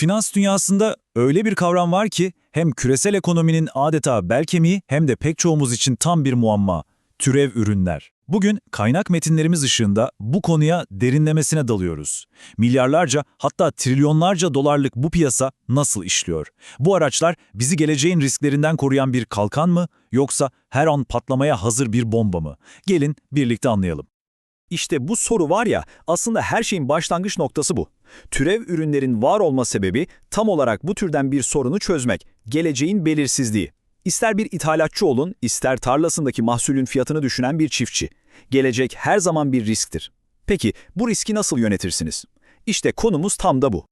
Finans dünyasında öyle bir kavram var ki hem küresel ekonominin adeta bel kemiği hem de pek çoğumuz için tam bir muamma. Türev ürünler. Bugün kaynak metinlerimiz ışığında bu konuya derinlemesine dalıyoruz. Milyarlarca hatta trilyonlarca dolarlık bu piyasa nasıl işliyor? Bu araçlar bizi geleceğin risklerinden koruyan bir kalkan mı yoksa her an patlamaya hazır bir bomba mı? Gelin birlikte anlayalım. İşte bu soru var ya, aslında her şeyin başlangıç noktası bu. Türev ürünlerin var olma sebebi tam olarak bu türden bir sorunu çözmek, geleceğin belirsizliği. İster bir ithalatçı olun, ister tarlasındaki mahsulün fiyatını düşünen bir çiftçi. Gelecek her zaman bir risktir. Peki bu riski nasıl yönetirsiniz? İşte konumuz tam da bu.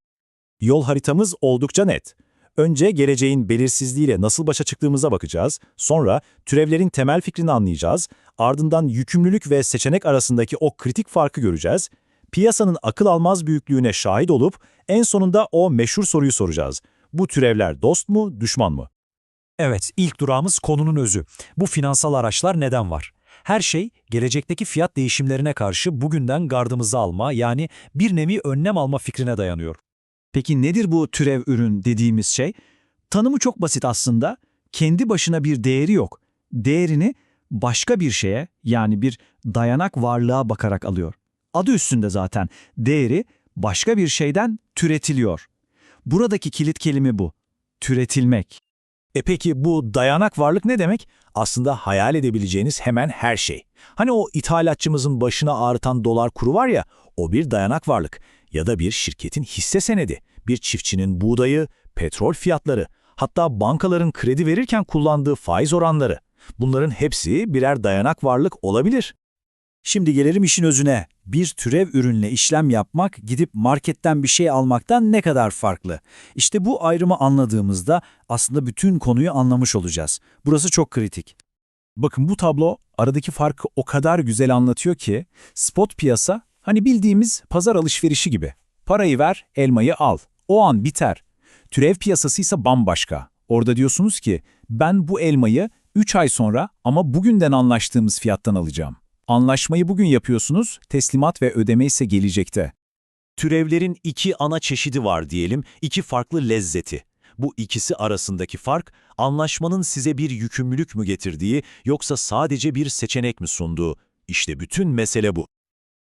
Yol haritamız oldukça net. Önce geleceğin belirsizliğiyle nasıl başa çıktığımıza bakacağız, sonra türevlerin temel fikrini anlayacağız, ardından yükümlülük ve seçenek arasındaki o kritik farkı göreceğiz, piyasanın akıl almaz büyüklüğüne şahit olup en sonunda o meşhur soruyu soracağız. Bu türevler dost mu, düşman mı? Evet, ilk durağımız konunun özü. Bu finansal araçlar neden var? Her şey gelecekteki fiyat değişimlerine karşı bugünden gardımızı alma yani bir nevi önlem alma fikrine dayanıyor. Peki nedir bu türev ürün dediğimiz şey? Tanımı çok basit aslında. Kendi başına bir değeri yok. Değerini başka bir şeye yani bir dayanak varlığa bakarak alıyor. Adı üstünde zaten. Değeri başka bir şeyden türetiliyor. Buradaki kilit kelime bu. Türetilmek. E peki bu dayanak varlık ne demek? Aslında hayal edebileceğiniz hemen her şey. Hani o ithalatçımızın başına ağrıtan dolar kuru var ya, o bir dayanak varlık. Ya da bir şirketin hisse senedi, bir çiftçinin buğdayı, petrol fiyatları, hatta bankaların kredi verirken kullandığı faiz oranları. Bunların hepsi birer dayanak varlık olabilir. Şimdi gelelim işin özüne. Bir türev ürünle işlem yapmak, gidip marketten bir şey almaktan ne kadar farklı? İşte bu ayrımı anladığımızda aslında bütün konuyu anlamış olacağız. Burası çok kritik. Bakın bu tablo aradaki farkı o kadar güzel anlatıyor ki spot piyasa hani bildiğimiz pazar alışverişi gibi. Parayı ver, elmayı al. O an biter. Türev piyasası ise bambaşka. Orada diyorsunuz ki ben bu elmayı 3 ay sonra ama bugünden anlaştığımız fiyattan alacağım. Anlaşmayı bugün yapıyorsunuz, teslimat ve ödeme ise gelecekte. Türevlerin iki ana çeşidi var diyelim, iki farklı lezzeti. Bu ikisi arasındaki fark, anlaşmanın size bir yükümlülük mü getirdiği yoksa sadece bir seçenek mi sunduğu. İşte bütün mesele bu.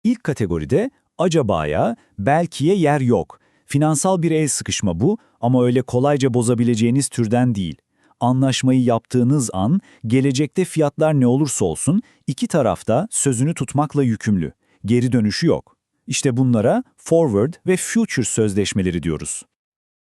İlk kategoride acabaya, belkiye yer yok. Finansal bir el sıkışma bu ama öyle kolayca bozabileceğiniz türden değil. Anlaşmayı yaptığınız an, gelecekte fiyatlar ne olursa olsun, iki tarafta sözünü tutmakla yükümlü. Geri dönüşü yok. İşte bunlara forward ve future sözleşmeleri diyoruz.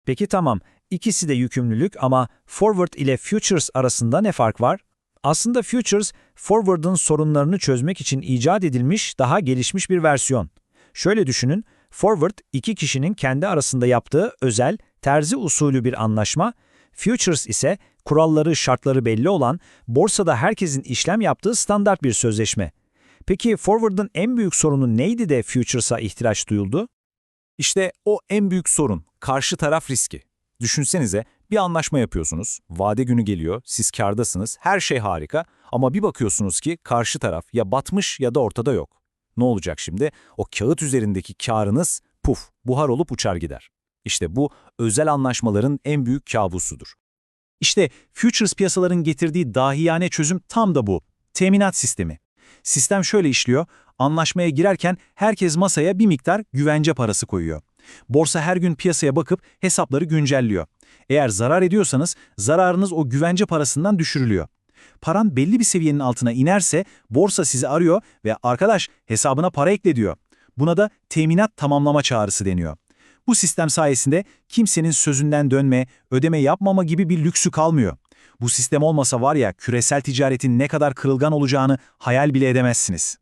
Peki tamam, ikisi de yükümlülük ama forward ile futures arasında ne fark var? Aslında futures, forward'ın sorunlarını çözmek için icat edilmiş daha gelişmiş bir versiyon. Şöyle düşünün, forward iki kişinin kendi arasında yaptığı özel, terzi usulü bir anlaşma, futures ise kuralları, şartları belli olan, borsada herkesin işlem yaptığı standart bir sözleşme. Peki forward'ın en büyük sorunu neydi de futures'a ihtiyaç duyuldu? İşte o en büyük sorun, karşı taraf riski. Düşünsenize bir anlaşma yapıyorsunuz, vade günü geliyor, siz kardasınız, her şey harika ama bir bakıyorsunuz ki karşı taraf ya batmış ya da ortada yok. Ne olacak şimdi? O kağıt üzerindeki karınız puf, buhar olup uçar gider. İşte bu özel anlaşmaların en büyük kabusudur. İşte futures piyasaların getirdiği dahiyane çözüm tam da bu. Teminat sistemi. Sistem şöyle işliyor, anlaşmaya girerken herkes masaya bir miktar güvence parası koyuyor. Borsa her gün piyasaya bakıp hesapları güncelliyor. Eğer zarar ediyorsanız zararınız o güvence parasından düşürülüyor. Paran belli bir seviyenin altına inerse borsa sizi arıyor ve arkadaş hesabına para ekle diyor. Buna da teminat tamamlama çağrısı deniyor. Bu sistem sayesinde kimsenin sözünden dönme, ödeme yapmama gibi bir lüksü kalmıyor. Bu sistem olmasa var ya küresel ticaretin ne kadar kırılgan olacağını hayal bile edemezsiniz.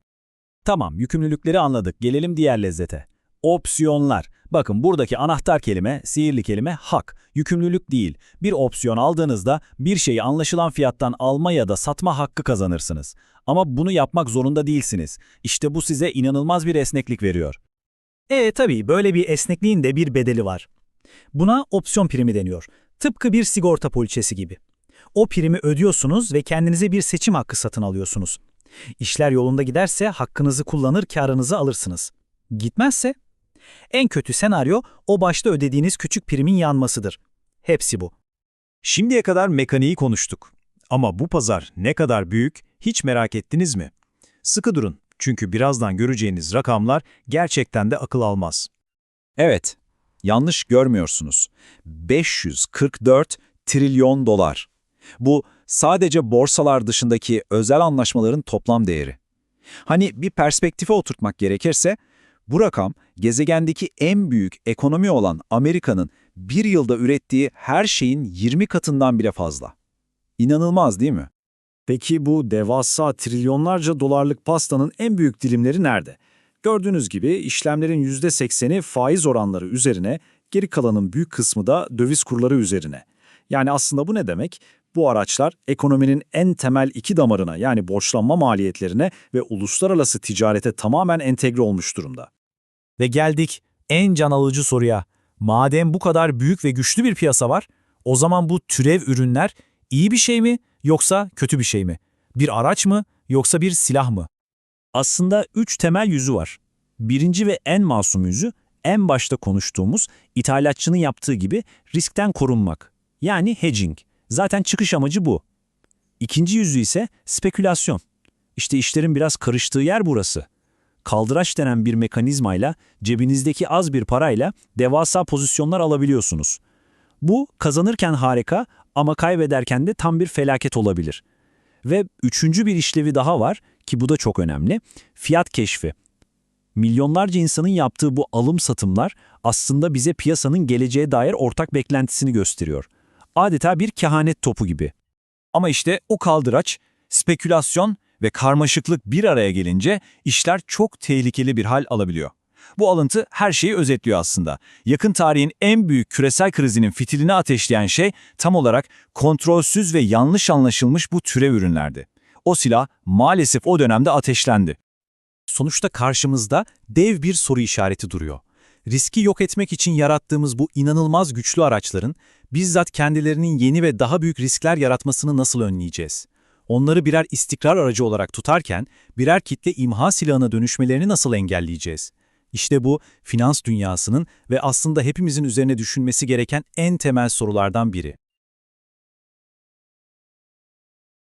Tamam, yükümlülükleri anladık. Gelelim diğer lezzete. Opsiyonlar. Bakın buradaki anahtar kelime, sihirli kelime hak, yükümlülük değil. Bir opsiyon aldığınızda bir şeyi anlaşılan fiyattan alma ya da satma hakkı kazanırsınız. Ama bunu yapmak zorunda değilsiniz. İşte bu size inanılmaz bir esneklik veriyor. E tabii böyle bir esnekliğin de bir bedeli var. Buna opsiyon primi deniyor. Tıpkı bir sigorta poliçesi gibi. O primi ödüyorsunuz ve kendinize bir seçim hakkı satın alıyorsunuz. İşler yolunda giderse hakkınızı kullanır karınızı alırsınız. Gitmezse? En kötü senaryo o başta ödediğiniz küçük primin yanmasıdır. Hepsi bu. Şimdiye kadar mekaniği konuştuk. Ama bu pazar ne kadar büyük hiç merak ettiniz mi? Sıkı durun çünkü birazdan göreceğiniz rakamlar gerçekten de akıl almaz. Evet, yanlış görmüyorsunuz. 544 trilyon dolar. Bu sadece borsalar dışındaki özel anlaşmaların toplam değeri. Hani bir perspektife oturtmak gerekirse, bu rakam gezegendeki en büyük ekonomi olan Amerika'nın bir yılda ürettiği her şeyin 20 katından bile fazla. İnanılmaz değil mi? Peki bu devasa trilyonlarca dolarlık pastanın en büyük dilimleri nerede? Gördüğünüz gibi işlemlerin %80'i faiz oranları üzerine, geri kalanın büyük kısmı da döviz kurları üzerine. Yani aslında bu ne demek? Bu araçlar ekonominin en temel iki damarına yani borçlanma maliyetlerine ve uluslararası ticarete tamamen entegre olmuş durumda. Ve geldik en can alıcı soruya. Madem bu kadar büyük ve güçlü bir piyasa var, o zaman bu türev ürünler iyi bir şey mi yoksa kötü bir şey mi? Bir araç mı yoksa bir silah mı? Aslında üç temel yüzü var. Birinci ve en masum yüzü, en başta konuştuğumuz ithalatçının yaptığı gibi riskten korunmak. Yani hedging. Zaten çıkış amacı bu. İkinci yüzü ise spekülasyon. İşte işlerin biraz karıştığı yer burası. Kaldıraç denen bir mekanizmayla cebinizdeki az bir parayla devasa pozisyonlar alabiliyorsunuz. Bu kazanırken harika ama kaybederken de tam bir felaket olabilir. Ve üçüncü bir işlevi daha var ki bu da çok önemli. Fiyat keşfi. Milyonlarca insanın yaptığı bu alım satımlar aslında bize piyasanın geleceğe dair ortak beklentisini gösteriyor. Adeta bir kehanet topu gibi. Ama işte o kaldıraç, spekülasyon ve karmaşıklık bir araya gelince işler çok tehlikeli bir hal alabiliyor. Bu alıntı her şeyi özetliyor aslında. Yakın tarihin en büyük küresel krizinin fitilini ateşleyen şey tam olarak kontrolsüz ve yanlış anlaşılmış bu türev ürünlerdi. O silah maalesef o dönemde ateşlendi. Sonuçta karşımızda dev bir soru işareti duruyor. Riski yok etmek için yarattığımız bu inanılmaz güçlü araçların bizzat kendilerinin yeni ve daha büyük riskler yaratmasını nasıl önleyeceğiz? Onları birer istikrar aracı olarak tutarken birer kitle imha silahına dönüşmelerini nasıl engelleyeceğiz? İşte bu finans dünyasının ve aslında hepimizin üzerine düşünmesi gereken en temel sorulardan biri.